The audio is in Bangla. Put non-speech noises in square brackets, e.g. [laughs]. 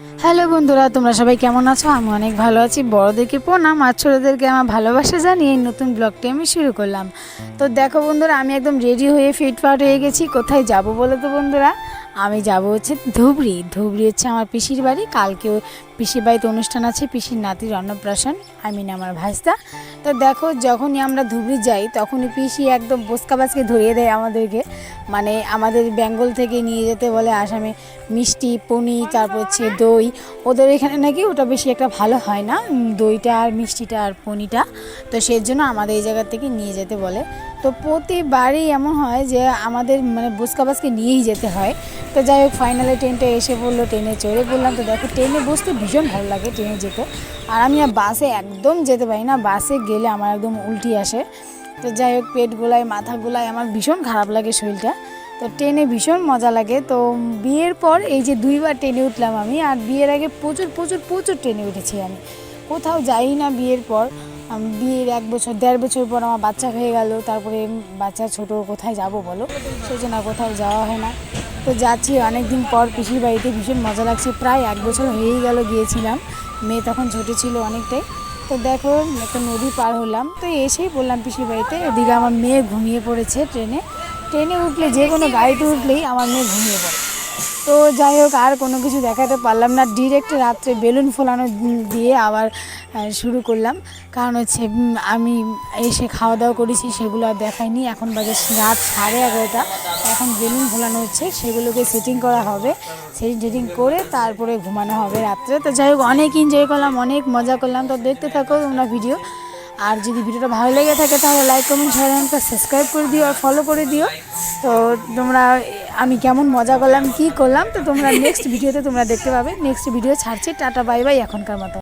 হ্যালো বন্ধুরা, তোমরা সবাই কেমন আছো? আমি অনেক ভালো আছি। বড়দেরকে প্রণাম আর ছোটোদেরকে আমার ভালোবাসা জানিয়ে এই নতুন ব্লগটি আমি শুরু করলাম। তো দেখো বন্ধুরা, আমি একদম রেডি হয়ে ফিটফাট হয়ে গেছি। কোথায় যাব বলো তো বন্ধুরা? আমি যাব হচ্ছে ধুবড়ি। ধুবড়ি হচ্ছে আমার পিসির বাড়ি। কালকে পিসির বাড়িতে অনুষ্ঠান আছে, পিসির নাতির অন্নপ্রাশন আই মিন আমার ভাইস্তা। তো দেখো, যখনই আমরা ধুবড়ি যাই, তখনই পিসি একদম বসকা বাসকে ধরিয়ে দেয় আমাদেরকে। মানে আমাদের বেঙ্গল থেকে নিয়ে যেতে বলে আসামে মিষ্টি, পনির, তারপর হচ্ছে দই। ওদের এখানে নাকি ওটা বেশি একটা ভালো হয় না দইটা আর মিষ্টিটা আর পনিরটা। তো সেই জন্য আমাদের এই জায়গা থেকে নিয়ে যেতে বলে। তো প্রতিবারই এমন হয় যে আমাদের মানে বুসকাবাসকে নিয়েই যেতে হয়। তো যাই হোক ফাইনালে ট্রেনটা এসে পড়ল ট্রেনে চড়ে পড়লাম। তো দেখো ট্রেনে বসতে ভীষণ ভালো লাগে ট্রেনে যেতে। আর আমি আর বাসে একদম যেতে পারি না, বাসে গেলে আমার একদম উল্টি আসে। তো যাই হোক, পেট গোলায়, মাথা গোলায়, আমার ভীষণ খারাপ লাগে শরীরটা। তো ট্রেনে ভীষণ মজা লাগে। তো বিয়ের পর এই যে দুইবার ট্রেনে উঠলাম আমি, আর বিয়ের আগে প্রচুর প্রচুর প্রচুর ট্রেনে উঠেছি আমি। কোথাও যাই না বিয়ের পর। বিয়ের এক বছর, দেড় বছর পর আমার বাচ্চা হয়ে গেল, তারপরে বাচ্চা ছোট কোথায় যাব বলো? সেই জন্য কোথাও যাওয়া হয় না। তো যাচ্ছি অনেক দিন পর পিসির বাড়িতে ভীষণ মজা লাগছে, প্রায় এক বছর হয়েই গেল গিয়েছিলাম। মেয়ে তখন ছোটো ছিল অনেকটাই। তো দেখো, একটা নদী পার হলাম, তো এসেই বললাম পিসির বাড়িতে, এদিকে আমার মেয়ে ঘুমিয়ে পড়েছে ট্রেনে। ট্রেনে উঠলে যে কোনো গাড়িতে উঠলেই আমার মেয়ে ঘুমিয়ে পড়ে। তো যাই হোক, আর কোনো কিছু দেখাতে পারলাম না। ডিরেক্ট রাত্রে বেলুন ফোলানো দিয়ে আবার শুরু করলাম। কারণ হচ্ছে আমি এসে খাওয়া দাওয়া করেছি, সেগুলো আর দেখাইনি। এখন বাজে রাত সাড়ে এগারোটা। এখন বেলুন ফোলানো হচ্ছে, সেগুলোকে সেটিং করা হবে। সেটিং টেটিং করে তারপরে ঘুমানো হবে রাত্রে। তো যাই হোক, অনেক এনজয় করলাম, অনেক মজা করলাম। তো দেখতে থাকো তোমরা ভিডিও আর যদি ভিডিওটা ভালো লেগে থাকে তাহলে লাইক কমেন্ট শেয়ার সাবস্ক্রাইব করে দিও আর ফলো করে দিও। তো তোমরা, আমি কেমন মজা করলাম, কি করলাম, তো তোমরা নেক্সট ভিডিওতে [laughs] তোমরা দেখতে পাবে। নেক্সট ভিডিও ছাড়ছি, টাটা বাই বাই এখনকার মতো।